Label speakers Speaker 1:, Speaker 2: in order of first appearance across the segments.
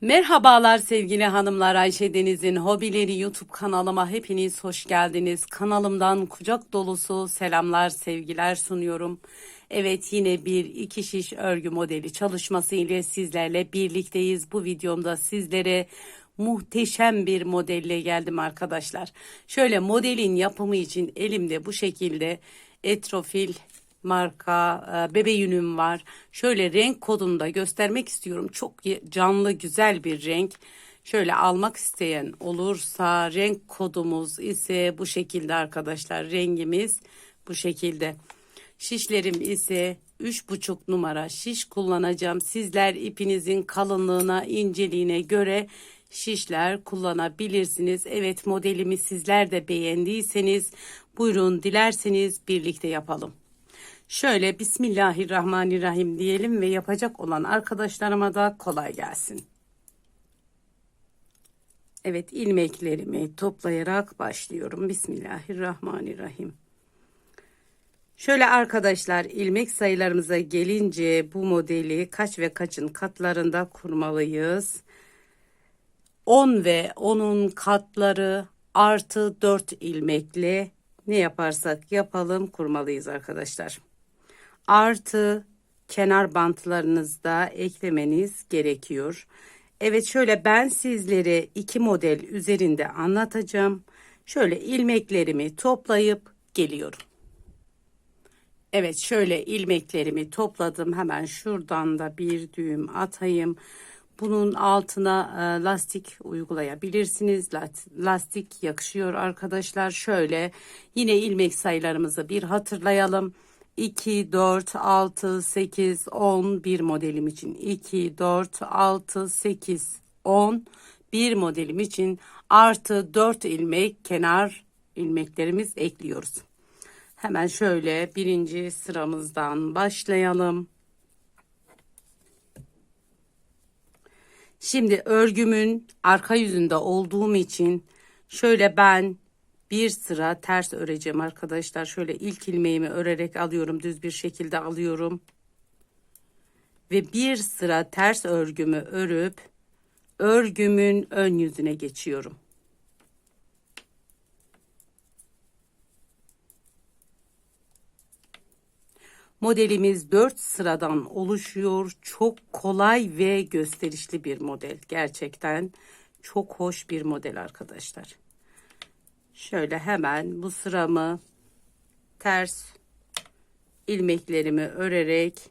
Speaker 1: Merhabalar sevgili hanımlar Ayşe Deniz'in Hobileri YouTube kanalıma hepiniz hoş geldiniz. Kanalımdan kucak dolusu selamlar sevgiler sunuyorum. Evet yine bir iki şiş örgü modeli çalışması ile sizlerle birlikteyiz. Bu videomda sizlere muhteşem bir modelle geldim arkadaşlar. Şöyle modelin yapımı için elimde bu şekilde etrofil marka e, bebe yünüm var. Şöyle renk kodunu da göstermek istiyorum. Çok canlı güzel bir renk. Şöyle almak isteyen olursa renk kodumuz ise bu şekilde arkadaşlar. Rengimiz bu şekilde. Şişlerim ise 3,5 numara şiş kullanacağım. Sizler ipinizin kalınlığına, inceliğine göre şişler kullanabilirsiniz. Evet modelimi sizler de beğendiyseniz buyurun dilerseniz birlikte yapalım. Şöyle Bismillahirrahmanirrahim diyelim ve yapacak olan arkadaşlarıma da kolay gelsin. Evet ilmeklerimi toplayarak başlıyorum. Bismillahirrahmanirrahim. Şöyle arkadaşlar ilmek sayılarımıza gelince bu modeli kaç ve kaçın katlarında kurmalıyız. 10 ve 10'un katları artı 4 ilmekle ne yaparsak yapalım kurmalıyız arkadaşlar. Artı kenar bantlarınızda eklemeniz gerekiyor. Evet şöyle ben sizlere iki model üzerinde anlatacağım. Şöyle ilmeklerimi toplayıp geliyorum. Evet şöyle ilmeklerimi topladım. Hemen şuradan da bir düğüm atayım. Bunun altına e, lastik uygulayabilirsiniz. Lastik yakışıyor arkadaşlar. Şöyle yine ilmek sayılarımızı bir hatırlayalım. 2, 4, 6, 8, 10 bir modelim için. 2, 4, 6, 8, 10 bir modelim için artı 4 ilmek kenar ilmeklerimiz ekliyoruz. Hemen şöyle birinci sıramızdan başlayalım. Şimdi örgümün arka yüzünde olduğum için şöyle ben bir sıra ters öreceğim arkadaşlar. Şöyle ilk ilmeğimi örerek alıyorum. Düz bir şekilde alıyorum. Ve bir sıra ters örgümü örüp örgümün ön yüzüne geçiyorum. Modelimiz 4 sıradan oluşuyor. Çok kolay ve gösterişli bir model. Gerçekten çok hoş bir model arkadaşlar. Şöyle hemen bu sıramı ters ilmeklerimi örerek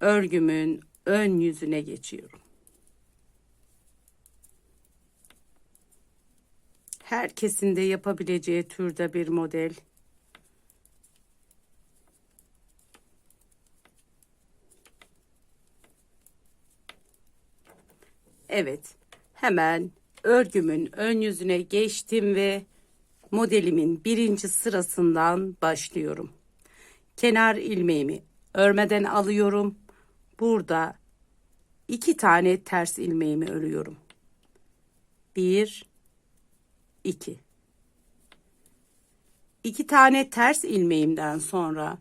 Speaker 1: örgümün ön yüzüne geçiyorum. Herkesin de yapabileceği türde bir model. Evet, hemen örgümün ön yüzüne geçtim ve modelimin birinci sırasından başlıyorum. Kenar ilmeğimi örmeden alıyorum. Burada iki tane ters ilmeğimi örüyorum. Bir, iki. İki tane ters ilmeğimden sonra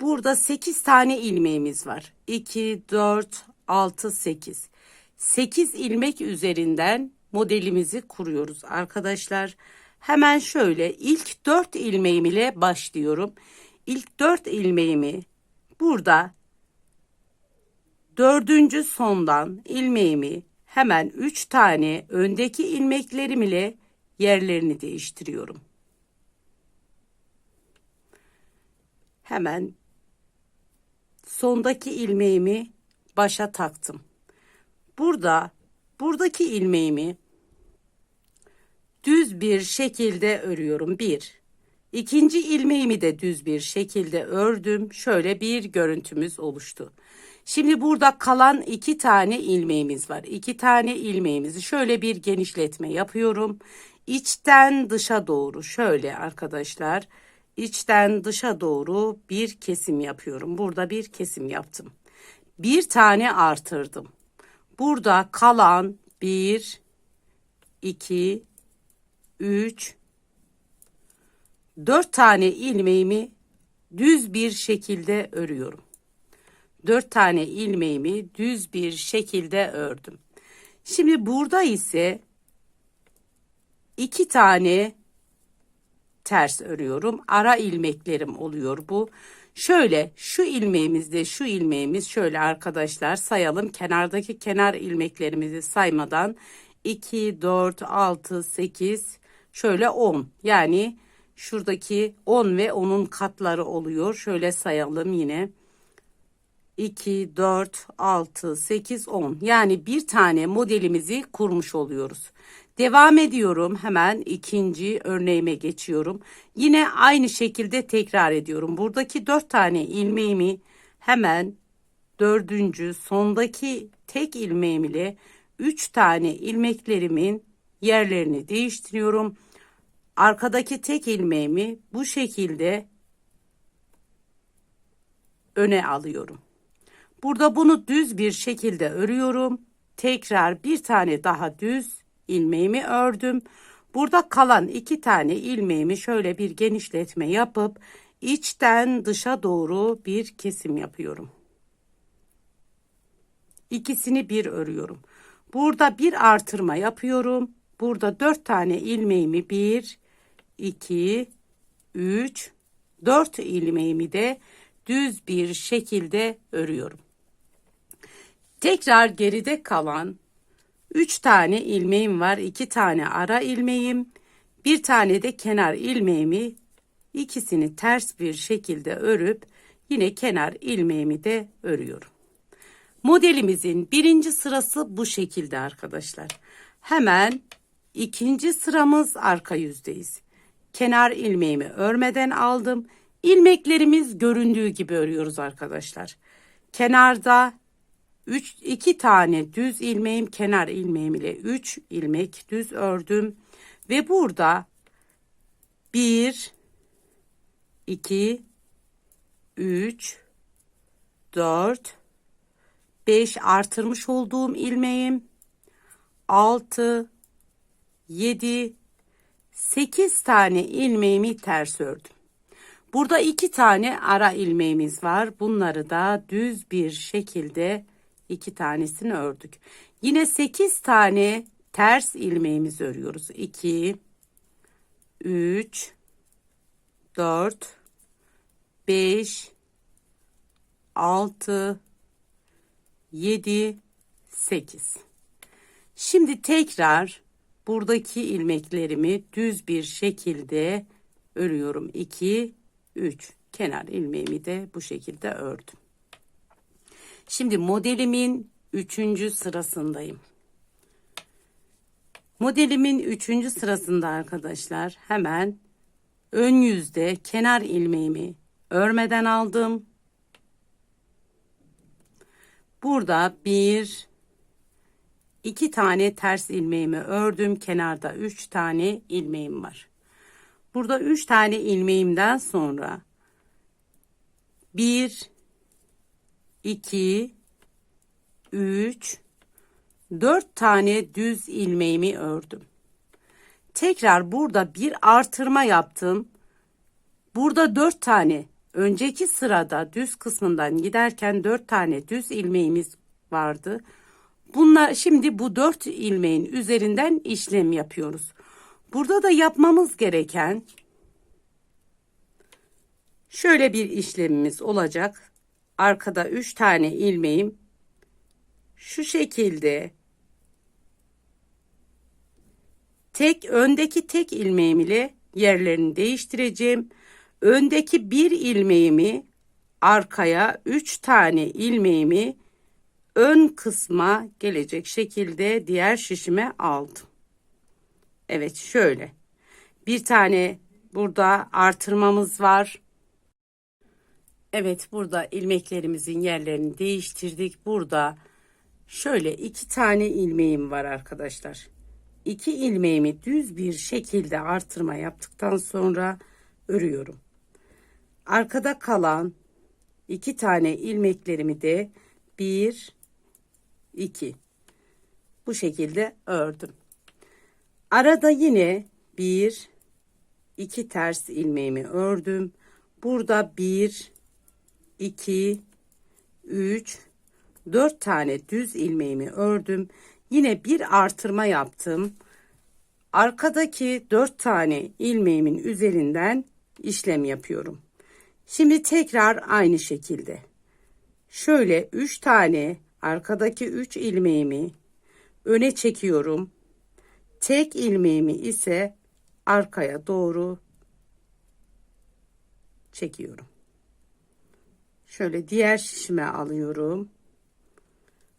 Speaker 1: Burada 8 tane ilmeğimiz var. 2, 4, 6, 8. 8 ilmek üzerinden modelimizi kuruyoruz arkadaşlar. Hemen şöyle ilk 4 ilmeğim ile başlıyorum. İlk 4 ilmeğimi burada dördüncü sondan ilmeğimi hemen 3 tane öndeki ilmeklerim ile yerlerini değiştiriyorum. Hemen sondaki ilmeğimi başa taktım. Burada buradaki ilmeğimi düz bir şekilde örüyorum. Bir. İkinci ilmeğimi de düz bir şekilde ördüm. Şöyle bir görüntümüz oluştu. Şimdi burada kalan iki tane ilmeğimiz var. İki tane ilmeğimizi şöyle bir genişletme yapıyorum. İçten dışa doğru şöyle arkadaşlar içten dışa doğru bir kesim yapıyorum. Burada bir kesim yaptım. Bir tane artırdım. Burada kalan 1, 2, 3, 4 tane ilmeğimi düz bir şekilde örüyorum. 4 tane ilmeğimi düz bir şekilde ördüm. Şimdi burada ise 2 tane ters örüyorum. Ara ilmeklerim oluyor bu. Şöyle şu ilmeğimizde şu ilmeğimiz şöyle arkadaşlar sayalım. Kenardaki kenar ilmeklerimizi saymadan 2, 4, 6, 8 şöyle 10. Yani şuradaki 10 ve onun katları oluyor. Şöyle sayalım yine. 2, 4, 6, 8, 10. Yani bir tane modelimizi kurmuş oluyoruz. Devam ediyorum. Hemen ikinci örneğime geçiyorum. Yine aynı şekilde tekrar ediyorum. Buradaki 4 tane ilmeğimi hemen dördüncü sondaki tek ilmeğim ile 3 tane ilmeklerimin yerlerini değiştiriyorum. Arkadaki tek ilmeğimi bu şekilde öne alıyorum. Burada bunu düz bir şekilde örüyorum. Tekrar bir tane daha düz ilmeğimi ördüm. Burada kalan iki tane ilmeğimi şöyle bir genişletme yapıp içten dışa doğru bir kesim yapıyorum. İkisini bir örüyorum. Burada bir artırma yapıyorum. Burada dört tane ilmeğimi bir, iki, üç, dört ilmeğimi de düz bir şekilde örüyorum. Tekrar geride kalan 3 tane ilmeğim var. 2 tane ara ilmeğim, bir tane de kenar ilmeğimi ikisini ters bir şekilde örüp yine kenar ilmeğimi de örüyorum. Modelimizin birinci sırası bu şekilde arkadaşlar. Hemen ikinci sıramız arka yüzdeyiz. Kenar ilmeğimi örmeden aldım. İlmeklerimiz göründüğü gibi örüyoruz arkadaşlar. Kenarda 3 2 tane düz ilmeğim kenar ilmeğim ile 3 ilmek düz ördüm ve burada 1 2 3 4 5 artırmış olduğum ilmeğim 6 7 8 tane ilmeğimi ters ördüm. Burada iki tane ara ilmeğimiz var. Bunları da düz bir şekilde iki tanesini ördük. Yine 8 tane ters ilmeğimiz örüyoruz. 2 3 4 5 6 7 8 Şimdi tekrar buradaki ilmeklerimi düz bir şekilde örüyorum. 2 3 kenar ilmeğimi de bu şekilde ördüm. Şimdi modelimin üçüncü sırasındayım. Modelimin üçüncü sırasında arkadaşlar hemen ön yüzde kenar ilmeğimi örmeden aldım. Burada bir, iki tane ters ilmeğimi ördüm. Kenarda üç tane ilmeğim var. Burada üç tane ilmeğimden sonra bir, 2 3 4 tane düz ilmeğimi ördüm. Tekrar burada bir artırma yaptım. Burada 4 tane önceki sırada düz kısmından giderken 4 tane düz ilmeğimiz vardı. Bunlar şimdi bu 4 ilmeğin üzerinden işlem yapıyoruz. Burada da yapmamız gereken şöyle bir işlemimiz olacak arkada 3 tane ilmeğim şu şekilde tek öndeki tek ilmeğim ile yerlerini değiştireceğim. Öndeki bir ilmeğimi arkaya 3 tane ilmeğimi ön kısma gelecek şekilde diğer şişime aldım. Evet şöyle. Bir tane burada artırmamız var. Evet burada ilmeklerimizin yerlerini değiştirdik. Burada şöyle iki tane ilmeğim var arkadaşlar. İki ilmeğimi düz bir şekilde artırma yaptıktan sonra örüyorum. Arkada kalan iki tane ilmeklerimi de bir, iki bu şekilde ördüm. Arada yine bir, iki ters ilmeğimi ördüm. Burada bir, 2 3 4 tane düz ilmeğimi ördüm. Yine bir artırma yaptım. Arkadaki 4 tane ilmeğimin üzerinden işlem yapıyorum. Şimdi tekrar aynı şekilde. Şöyle 3 tane arkadaki 3 ilmeğimi öne çekiyorum. Tek ilmeğimi ise arkaya doğru çekiyorum. Şöyle diğer şişime alıyorum.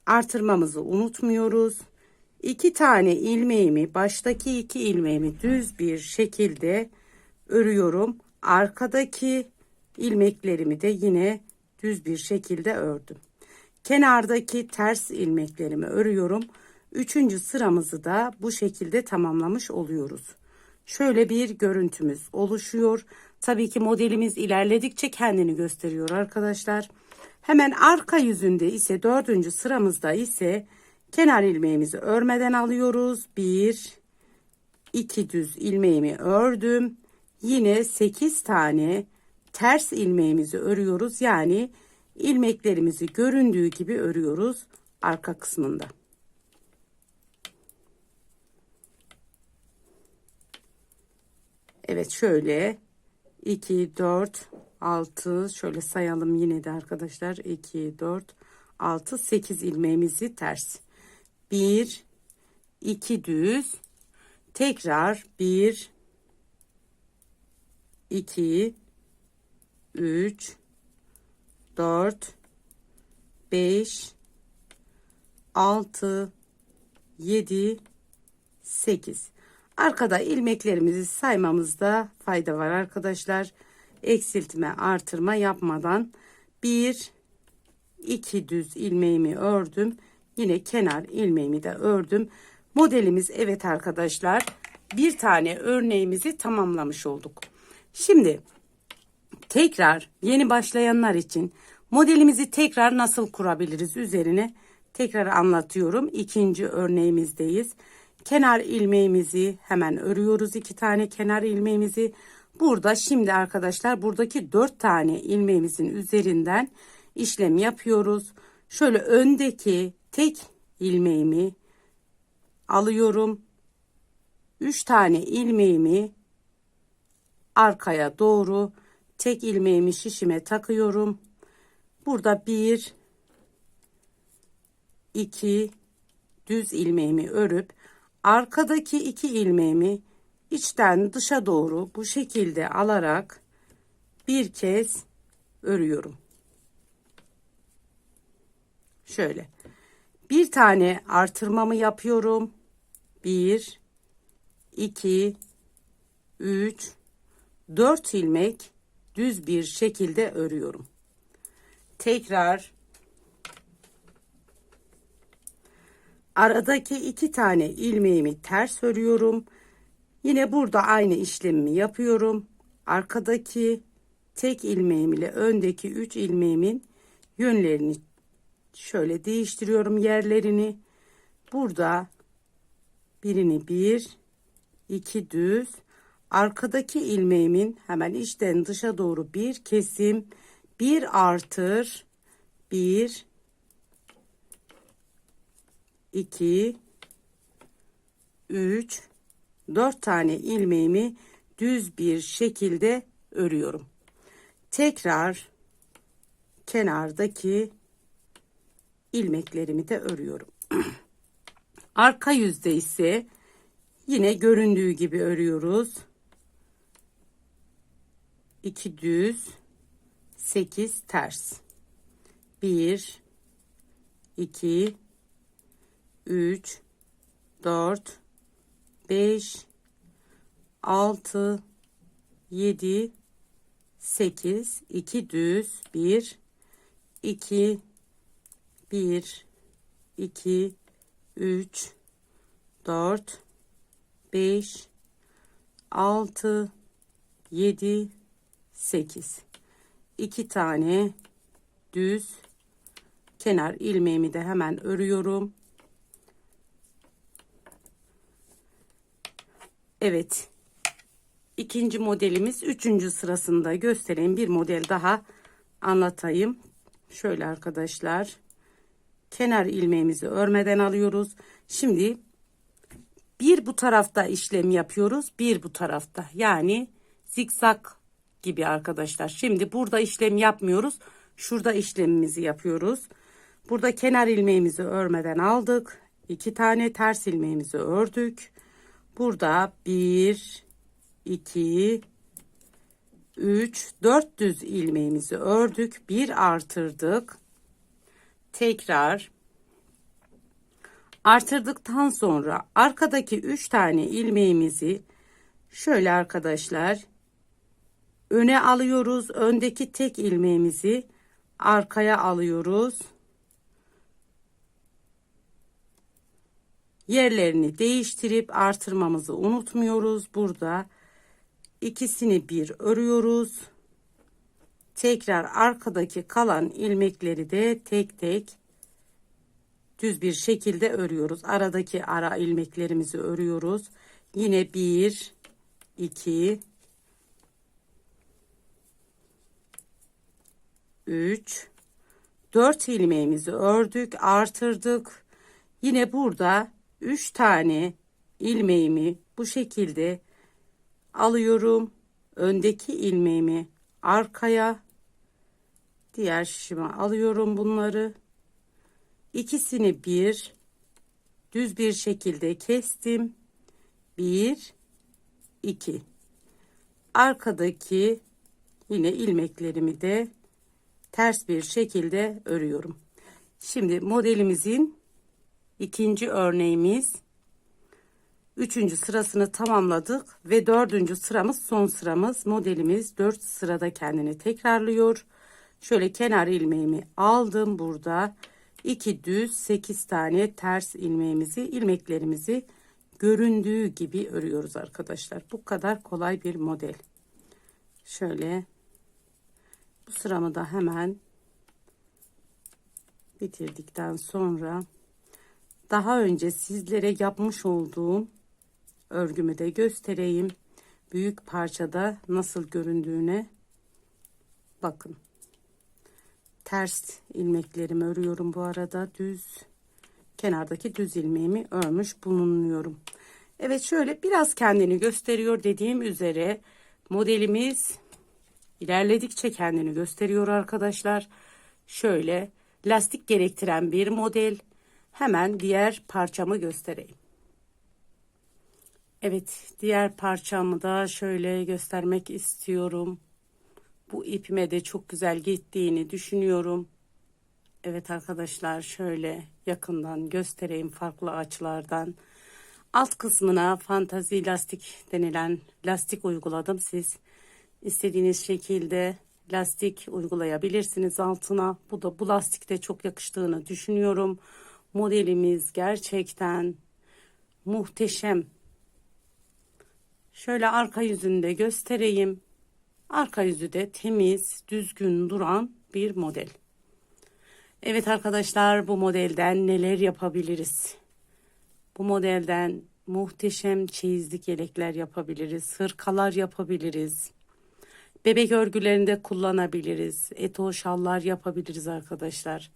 Speaker 1: Artırmamızı unutmuyoruz. İki tane ilmeğimi baştaki iki ilmeğimi düz bir şekilde örüyorum. Arkadaki ilmeklerimi de yine düz bir şekilde ördüm. Kenardaki ters ilmeklerimi örüyorum. Üçüncü sıramızı da bu şekilde tamamlamış oluyoruz. Şöyle bir görüntümüz oluşuyor. Tabii ki modelimiz ilerledikçe kendini gösteriyor arkadaşlar. Hemen arka yüzünde ise dördüncü sıramızda ise kenar ilmeğimizi örmeden alıyoruz. Bir, iki düz ilmeğimi ördüm. Yine 8 tane ters ilmeğimizi örüyoruz. Yani ilmeklerimizi göründüğü gibi örüyoruz arka kısmında. Evet şöyle 2 4 6 şöyle sayalım yine de arkadaşlar. 2 4 6 8 ilmeğimizi ters. 1 2 düz. Tekrar 1 2 3 4 5 6 7 8 Arkada ilmeklerimizi saymamızda fayda var arkadaşlar. Eksiltme artırma yapmadan bir iki düz ilmeğimi ördüm. Yine kenar ilmeğimi de ördüm. Modelimiz evet arkadaşlar bir tane örneğimizi tamamlamış olduk. Şimdi tekrar yeni başlayanlar için modelimizi tekrar nasıl kurabiliriz üzerine tekrar anlatıyorum. İkinci örneğimizdeyiz kenar ilmeğimizi hemen örüyoruz iki tane kenar ilmeğimizi. Burada şimdi arkadaşlar buradaki dört tane ilmeğimizin üzerinden işlem yapıyoruz. Şöyle öndeki tek ilmeğimi alıyorum. Üç tane ilmeğimi arkaya doğru tek ilmeğimi şişime takıyorum. Burada bir iki düz ilmeğimi örüp arkadaki iki ilmeğimi içten dışa doğru bu şekilde alarak bir kez örüyorum. Şöyle bir tane artırmamı yapıyorum. Bir, iki, üç, dört ilmek düz bir şekilde örüyorum. Tekrar aradaki iki tane ilmeğimi ters örüyorum. Yine burada aynı işlemi yapıyorum. Arkadaki tek ilmeğim ile öndeki üç ilmeğimin yönlerini şöyle değiştiriyorum yerlerini. Burada birini bir, iki düz, arkadaki ilmeğimin hemen içten dışa doğru bir kesim, bir artır, bir, 2 3 4 tane ilmeğimi düz bir şekilde örüyorum. Tekrar kenardaki ilmeklerimi de örüyorum. Arka yüzde ise yine göründüğü gibi örüyoruz. 2 düz 8 ters 1 2 3 4 5 6 7 8 2 düz 1 2 1 2 3 4 5 6 7 8 2 tane düz kenar ilmeğimi de hemen örüyorum Evet. İkinci modelimiz üçüncü sırasında göstereyim. Bir model daha anlatayım. Şöyle arkadaşlar. Kenar ilmeğimizi örmeden alıyoruz. Şimdi bir bu tarafta işlem yapıyoruz. Bir bu tarafta. Yani zikzak gibi arkadaşlar. Şimdi burada işlem yapmıyoruz. Şurada işlemimizi yapıyoruz. Burada kenar ilmeğimizi örmeden aldık. İki tane ters ilmeğimizi ördük. Burada bir, iki, üç, dört düz ilmeğimizi ördük. Bir artırdık. Tekrar artırdıktan sonra arkadaki üç tane ilmeğimizi şöyle arkadaşlar öne alıyoruz. Öndeki tek ilmeğimizi arkaya alıyoruz. Yerlerini değiştirip artırmamızı unutmuyoruz. Burada ikisini bir örüyoruz. Tekrar arkadaki kalan ilmekleri de tek tek düz bir şekilde örüyoruz. Aradaki ara ilmeklerimizi örüyoruz. Yine bir, iki, üç, dört ilmeğimizi ördük, artırdık. Yine burada üç tane ilmeğimi bu şekilde alıyorum. Öndeki ilmeğimi arkaya, diğer şişime alıyorum bunları. İkisini bir düz bir şekilde kestim. Bir, iki. Arkadaki yine ilmeklerimi de ters bir şekilde örüyorum. Şimdi modelimizin ikinci örneğimiz üçüncü sırasını tamamladık ve dördüncü sıramız son sıramız modelimiz dört sırada kendini tekrarlıyor. Şöyle kenar ilmeğimi aldım burada. 2 düz 8 tane ters ilmeğimizi ilmeklerimizi göründüğü gibi örüyoruz arkadaşlar. Bu kadar kolay bir model. Şöyle bu sıramı da hemen bitirdikten sonra daha önce sizlere yapmış olduğum örgümü de göstereyim. Büyük parçada nasıl göründüğüne bakın ters ilmeklerimi örüyorum bu arada düz kenardaki düz ilmeğimi örmüş bulunuyorum. Evet şöyle biraz kendini gösteriyor dediğim üzere modelimiz ilerledikçe kendini gösteriyor arkadaşlar. Şöyle lastik gerektiren bir model. Hemen diğer parçamı göstereyim. Evet diğer parçamı da şöyle göstermek istiyorum. Bu ipime de çok güzel gittiğini düşünüyorum. Evet arkadaşlar şöyle yakından göstereyim farklı açılardan. Alt kısmına fantazi lastik denilen lastik uyguladım. Siz istediğiniz şekilde lastik uygulayabilirsiniz altına. Bu da bu lastikte çok yakıştığını düşünüyorum. Modelimiz gerçekten muhteşem. Şöyle arka yüzünde göstereyim. Arka yüzü de temiz, düzgün duran bir model. Evet arkadaşlar bu modelden neler yapabiliriz? Bu modelden muhteşem çeyizlik yelekler yapabiliriz. Hırkalar yapabiliriz. Bebek örgülerinde kullanabiliriz. Eto şallar yapabiliriz arkadaşlar.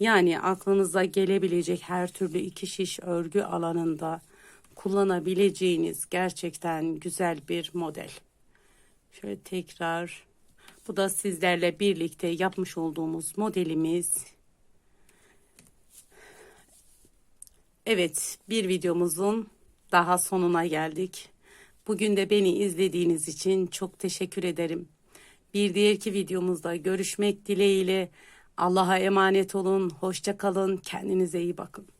Speaker 1: Yani aklınıza gelebilecek her türlü iki şiş örgü alanında kullanabileceğiniz gerçekten güzel bir model. Şöyle tekrar bu da sizlerle birlikte yapmış olduğumuz modelimiz. Evet bir videomuzun daha sonuna geldik. Bugün de beni izlediğiniz için çok teşekkür ederim. Bir diğerki videomuzda görüşmek dileğiyle Allah'a emanet olun. Hoşça kalın. Kendinize iyi bakın.